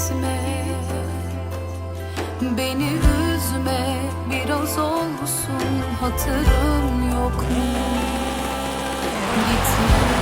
etme Beni üzme biraz olsun hatırım yok mu? Gitme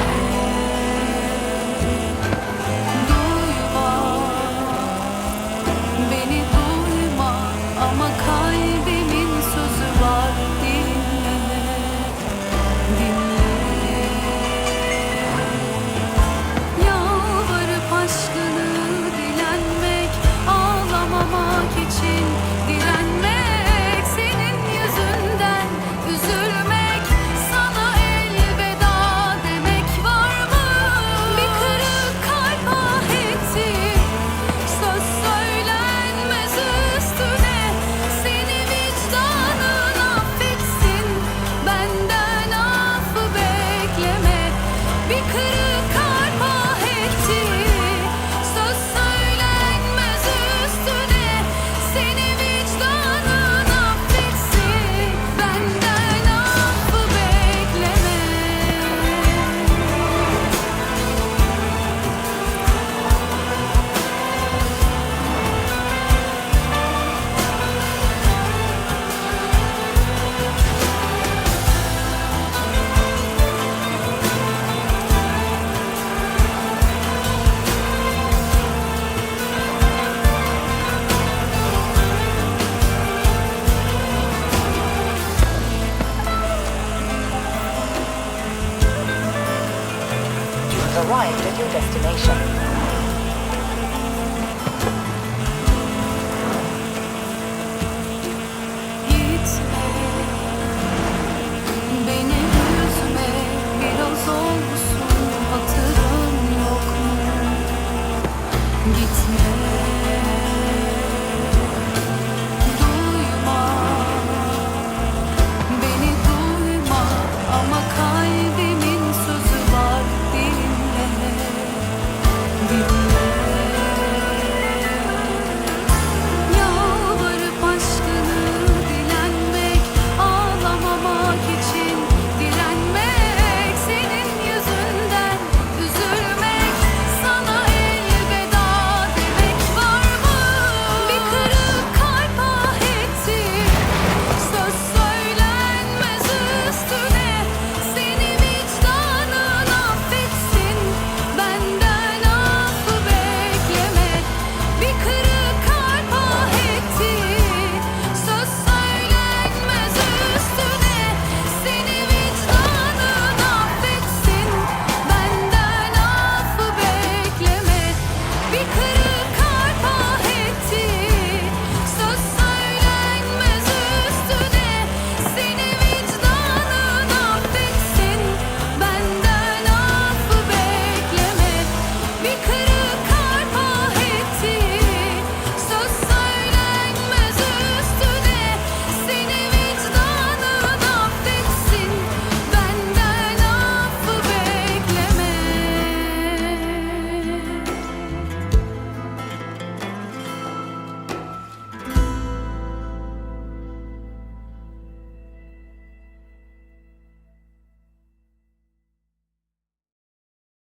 arrived at your destination.